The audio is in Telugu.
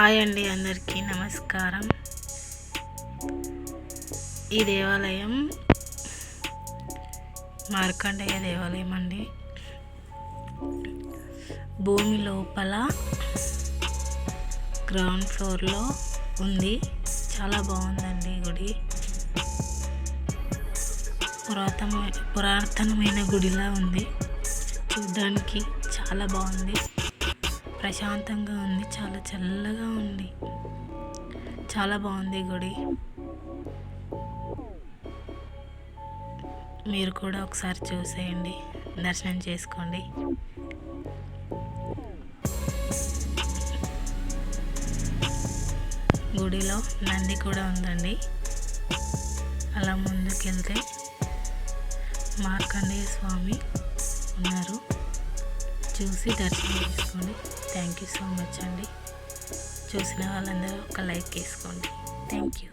హాయ్ అండి అందరికీ నమస్కారం. ఈ దేవాలయం మార్కండేయ దేవాలయం అండి. భూమి లోపల గ్రౌండ్ ఫ్లోర్లో ఉంది. చాలా బాగుందండి గుడి. పురాతన పురాతనమైన గుడిలా ఉంది. చూడ్డానికి చాలా బాగుంది. ప్రశాంతంగా ఉంది. చాలా చల్ల చాలా బాగుంది గుడి. మీరు కూడా ఒకసారి చూసేయండి. దర్శనం చేసుకోండి. గుడిలో నంది కూడా ఉందండి. అలా ముందుకెళ్తే మార్కండేయ స్వామి ఉన్నారు. చూసి దర్శనం చేసుకోండి. థ్యాంక్ యూ సో మచ్ అండి. చూసిన వాళ్ళందరూ ఒక లైక్ వేసుకోండి. Thank you